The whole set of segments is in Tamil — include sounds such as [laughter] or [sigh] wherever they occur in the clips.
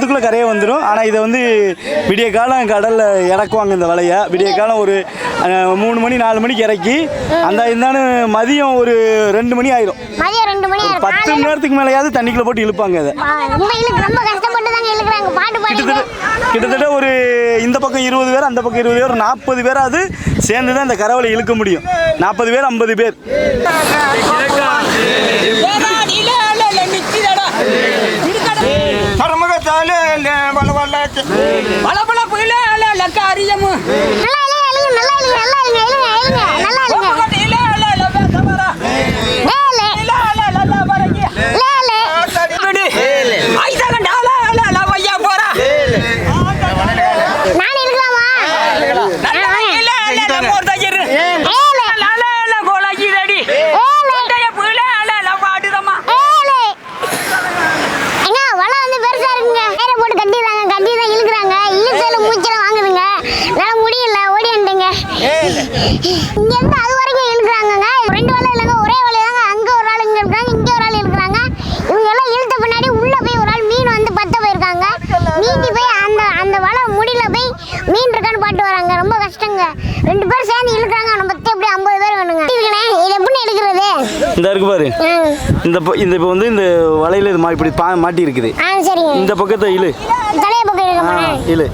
நேரத்துக்குள்ளே கரையை வந்துடும் ஆனால் இதை வந்து விடிய காலம் கடலில் இறக்குவாங்க இந்த வலையை. விடிய காலம் ஒரு மூணு மணி நாலு மணிக்கு இறக்கி அந்த இருந்தாலும் மதியம் ஒரு ரெண்டு மணி ஆயிரும். பத்து மணி நேரத்துக்கு மேலேயாவது தண்ணிக்குள்ளே போட்டு இழுப்பாங்க அதை. கிட்டத்தட்ட கிட்டத்தட்ட ஒரு இந்த பக்கம் இருபது பேர் அந்த பக்கம் இருபது பேர் நாற்பது பேராவது சேர்ந்து தான் இந்த கரவலை இழுக்க முடியும். நாற்பது பேர் ஐம்பது பேர். இங்க இருந்து அது வரைக்கும் இழுக்கிறாங்கங்க ரெண்டு வலை இல்லைங்க ஒரே வலை தாங்க அங்க ஒரு ஆள் இங்க இருக்காங்க இங்க ஒரு ஆள் இழுக்கிறாங்க இவங்க எல்லாம் இழுத்த பின்னாடி உள்ள போய் ஒரு ஆள் மீன் வந்து பத்த போயிருக்காங்க. நீந்தி போய் அந்த அந்த வலை முடியல போய் மீன் இருக்கான்னு பாட்டு வராங்க. ரொம்ப கஷ்டங்க. ரெண்டு பேர் சேர்ந்து இழுக்கிறாங்க. நம்ம பத்து எப்படி ஐம்பது பேர் வேணுங்க. இது எப்படி எடுக்கிறது இந்த இருக்கு பாரு. இந்த இந்த இப்போ வந்து இந்த வலையில் இது இப்படி பா மாட்டி இருக்குது. இந்த பக்கத்தை இழு. தலையை பக்கம் இழு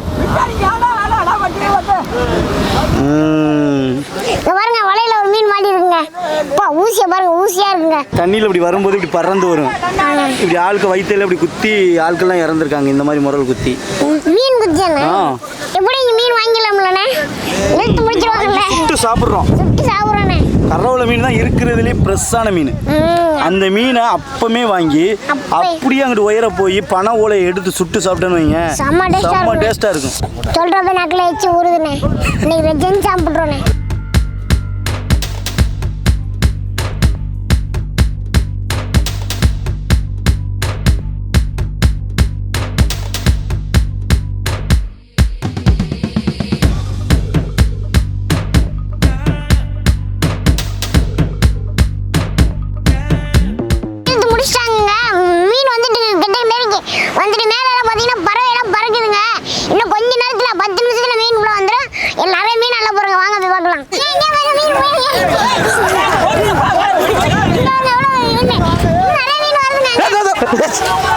ம். இங்க பாருங்க வலையில ஒரு மீன் மாட்டி இருக்குங்க அப்பா ஊசியை பாருங்க ஊசியா இருக்குங்க. தண்ணியில் இப்படி வரும்போது இப்படி பறந்து வரும். இப்படி ஆளுக்கு வயிற்றுல இப்படி குத்தி ஆட்கள்லாம் இறந்துருக்காங்க இந்த மாதிரி முரல் குத்தி. மீன் ஆ. எப்படி இங்க மீன் வாங்கிடலாம்லண்ணே? இழுத்து முடிச்சிருவாங்கல்ல? சுட்டு சாப்பிட்றோம். சுட்டு சாப்பிட்றோண்ணே. கறவலை மீன் தான் இருக்கிறதுலே ஃப்ரெஷ்ஷான மீன். அந்த மீனை அப்பமே வாங்கி. அப்படியே அங்கிட்டு உயர போய் பனை ஓலையை எடுத்து சுட்டு சாப்பிட்டேன்னு வைங்க. செம்ம செம்ம இருக்கும். சொல்றப்ப நாக்கில் வச்சு ஊறுதுண்ணே. இன்னைக்கு ரெஜன் சாப்பிட்றோண்ணே.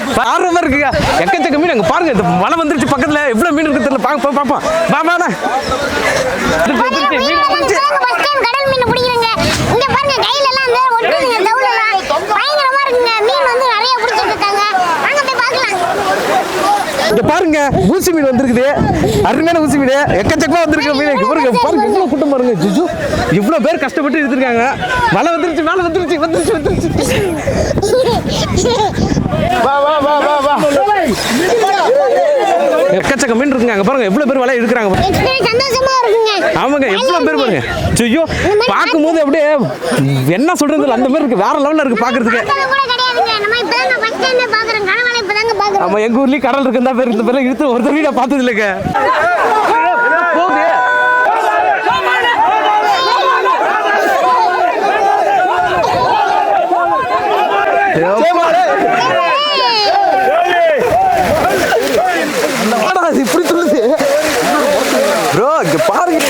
பிடிச்சிட்டு வந்துடுறேன். ஆர்வமா இருக்குங்க எக்கச்சக்க மீன் அங்க பாருங்க இந்த மலை வந்துருச்சு பக்கத்துல. எவ்வளவு மீன் இருக்கு தெரியல. பாக்க பாப்போம் வா வா வா. வந்துருச்சு, வந்துருச்சு, மீன் மீன் வந்து வந்துருச்சு. இப்பதாங்க first time கடல் மீன் பிடிக்கிறேங்க. இங்க பாருங்க, ஊசி மீன் வந்திருக்குது. அருமையான ஊசி மீன். எக்கச்சக்கமா வந்திருக்கு மீன். பாருங்க பாருங்க இவ்வளவு கூட்டம் பாருங்க. ஜிஜு இவ்வளவு பேர் கஷ்டப்பட்டு எடுத்திருக்காங்க. மழை வந்துருச்சு மேல வந்துருச்சு வந்துருச்சு வந்துருச்சு. [laughs] வா வா வா வா வா. எக்கச்சக்க மீன் இருக்குங்க அங்க பாருங்க. எவ்வளவு பேர் வலை இருக்குங்க. ஆமாங்க எவ்வளவு பேர் பாருங்க. ஐயோ பார்க்கும்போது அப்படியே என்ன சொல்றது அந்த மாதிரி இருக்கு. வேற லெவல்ல இருக்கு பாக்குறதுக்கு. ஆமா எங்க ஊர்லயும் கடல் இருக்கு இந்த பேர். இந்த பேர்ல இழுத்து ஒருத்தர் வீட பார்த்தது இல்லைங்க என்னடா இப்படி சொல்லுது ப்ரோ இங்க பாருங்க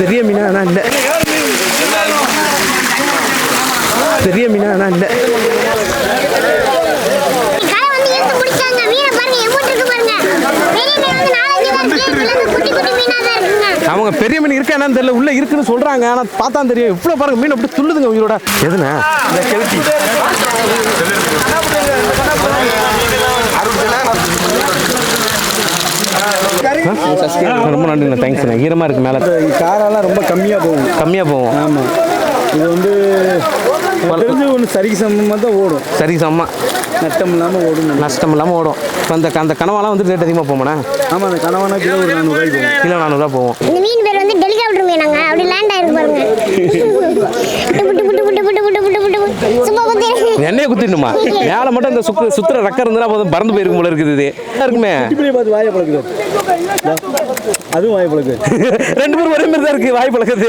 பெரிய மீனா ஆனா இல்ல பெரிய மீனா ஆனா இல்ல கடை வந்து இழுத்து பிடிச்சாங்க. மீனை பாருங்க, எம்புட்டு இருக்கு பாருங்க. பெரிய மீன் வந்து நாலஞ்சு தான் இருக்கு. இதுல இருந்து குட்டி குட்டி மீனா தான் இருக்குங்க. அவங்க பெரிய மீன் இருக்கா என்னன்னு தெரியல உள்ள இருக்குன்னு சொல்றாங்க. ஆனா பார்த்தா தெரியும். இவ்வளவு பாருங்க மீன் அப்படி துள்ளுதுங்க உயிரோட எதுனா? இந்த கெளுத்தி. ரொம்ப நன்றிண்ணா தேங்க்ஸ்ண்ணா ஈரமா இருக்கு மேல. காரெல்லாம் ரொம்ப கம்மியாக போகும். கம்மியா போவோம் ஆமாம் இது வந்து தெரிஞ்சு ஒன்று சரிக்கு சமமாக தான் ஓடும். சரி செம்ம. நட்டம் இல்லாமல் ஓடும் நஷ்டம் இல்லாமல் ஓடும். இப்போ அந்த அந்த கனவாலாம் வந்து ரேட் அதிகமாக போமாண்ணே ஆமாம் அந்த கணவனா கிலோ ஒரு நானூறுரூவாய்க்கு போகும். கிலோ நானூறுரூவா போகும். இந்த மீன் பேர் வந்து ஹெலிகாப்டர் அப்படியே குத்திடணுமா? மேலே மட்டும் இந்த சுத்து சுத்துற ரக்கம் இருந்தால் போதும் பறந்து போயிருக்கும் போல இருக்குது இது. எல்லாருக்குமே? வாய பழகுது அதுவும் வாய் பழகுது ரெண்டு பேரும் ஒரே மாதிரி தான் இருக்கு வாய் பழகுது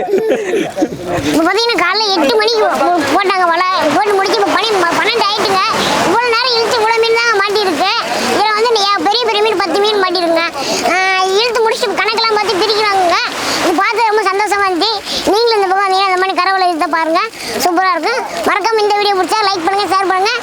பார்த்தீங்கன்னா காலைல எட்டு மணிக்கு போட்டாங்க வலை. போட்டு முடிச்சு இப்போ பனி பன்னெண்டு ஆயிட்டுங்க. இவ்வளோ நேரம் இழுத்து இவ்வளோ மீன் தான் மாட்டியிருக்கு. இதில் வந்து பெரிய பெரிய மீன் பத்து மீன் மாட்டியிருந்தேன் இழுத்து முடிச்சு கணக்கெல்லாம் பார்த்து பிரிக்கிறாங்க இது பார்த்து ரொம்ப சந்தோஷமா இருந்துச்சு. நீங்களும் இந்த பக்கம் வந்தீங்கன்னா இந்த மாதிரி கரவலை இழுத்த பாருங்க. வீடியோ பிடிச்சா லைக் பண்ணுங்கள் ஷேர் பண்ணுங்கள்